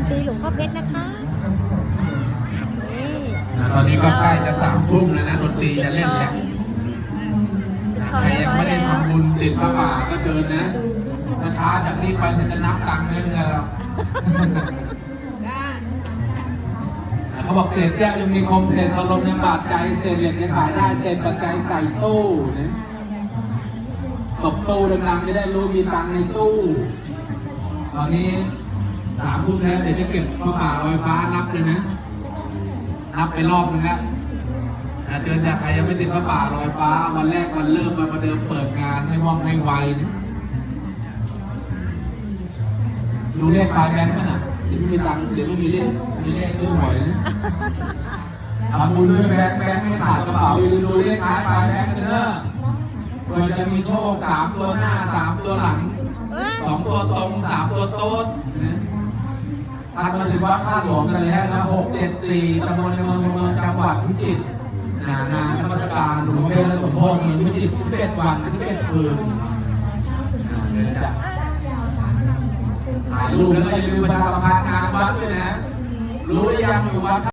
ำปีหลวงพ่อเพชรนะคะนี่อ่าตอนนี้ก็ใกล้จะสามทุ่มแล้วนะดนตรีจะเล่นแล้วปิดอ่าทองใครเรียยับงร้อยไม่ได้แล้วทำบุญติดพระป่าก็เชิญนะถ้าช้าจากนี้ไปฉันจะนับตังค์ไม่เป็นไรหรอกอ่าเขาบอกเศษแก้วยังมีคมเศษทลมยังบาดใจเศษเหล็กยังขายได้เศษปัจจัยใส่ตู้นะตบตู้ดังๆจะได้รู้มีตังค์ในตู้ ตอนนี้ สามทุ่มแล้วเดี๋ยวจะเก็บพระป่าลอยฟ้านับเลยนะ นับไปรอบนึงแล้วเชิญจากใครยังไม่ติดพระป่าลอยฟ้า วันแรกวันเริ่มมาประเดิมเปิดงานให้ว่องให้ไวนะดูเลขปลายแบงค์มั้ยน่ะเดี๋ยวไม่มีตังค์เดี๋ยวไม่มีเลขมีเลขซื้อหวยนะทำบุญด้วยแบงค์แบงค์ไม่ขาดกระเป๋าอย่าลืมดูเลขท้ายปลายแบงค์กันเนอะเพื่อจะมีโชคสามตัวหน้าสามตัวหลังสองตัวตรงสามตัวโต๊ดนะ ท่านมาถึงวัดท่าหลวงกันแล้วนะหกเจ็ดสี่ตำบลในเมืองเมืองจังหวัดพิจิตรนะงานธรรมสการหลวงเพ่อและสมโภชเมืองพิจิตรสิบเอ็ดวันสิบเอ็ดคืนนะเดี๋ยวจะถ่ายรูปแล้วก็อย่าลืมประชาสัมพันธ์งานวัดด้วยนะ รู้หรือยังอยู่วัด